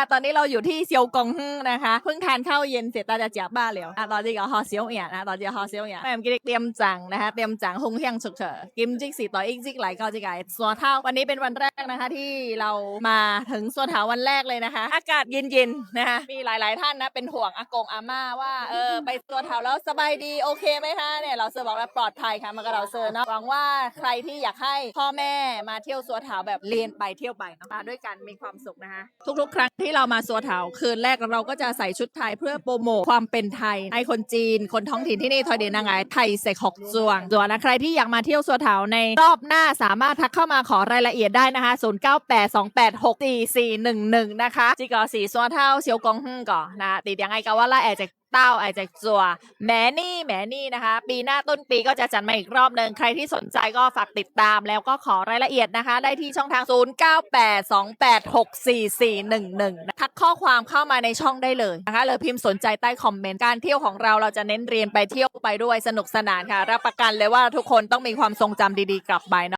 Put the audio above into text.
ค่ะ ตอนนี้เราอยู่ที่เซียวกงฮึ่งนะคะ เพิ่งทานข้าวเย็นเสร็จตาจะจากบ้านแล้วอะตอนนี้ก็ฮอเซียวเอียนะตอนนี้ฮอเซียวเอียแม่กินเตรียมจังนะคะ เตรียมจังหงเฮียงฉุกเฉินกิมจิกสีต่ออีกจิกไหลเกาจิกไก่สัวเท่าวันนี้เป็นวันแรกนะคะที่เรามาถึงสัวเถาวันแรกเลยนะคะ อากาศเย็นๆนะคะ มีหลายๆท่านนะเป็นห่วงอากงอาม่าว่าเออไปสัวเถาแล้วสบายดีโอเคไหมคะเนี่ยเราเซอร์บอกแล้วปลอดภัยค่ะมันก็เราเซอร์เนาะหวังว่าใครที่อยากให้พ่อแม่มาเที่ยวสัวเถาแบบเรียนไปเที่ยวไปเนาะมาด้วยกันมีความสุขนะคะทุกๆ ครั้งที่ที่เรามาสัวเถาคืนแรกเราก็จะใส่ชุดไทยเพื่อโปรโมทความเป็นไทยให้คนจีน คนท้องถิ่นที่นี่ทอยเดนนางไงไทยเสกหกจวงจวนนะใครที่อยากมาเที่ยวสัวเถาในรอบหน้าสามารถทักเข้ามาขอรายละเอียดได้นะคะ0982864411 นะคะจีก่อสีสัวเถาเซียวกงฮึ่งก่อนนะติดยังไงก็ว่าละแอจะเต้าไอแจกจัวแหมนี่แหมนี่นะคะ ปีหน้าต้นปีก็จะจัดมาอีกรอบหนึ่งใครที่สนใจก็ฝากติดตามแล้วก็ขอรายละเอียดนะคะ ได้ที่ช่องทาง 0982864411 ทักข้อความเข้ามาในช่องได้เลยนะคะเลยพิมพ์สนใจใต้คอมเมนต์การเที่ยวของเราเราจะเน้นเรียนไปเที่ยวไปด้วยสนุกสนานค่ะ รับประกันเลยว่าทุกคนต้องมีความทรงจำดีๆกลับไปเนาะ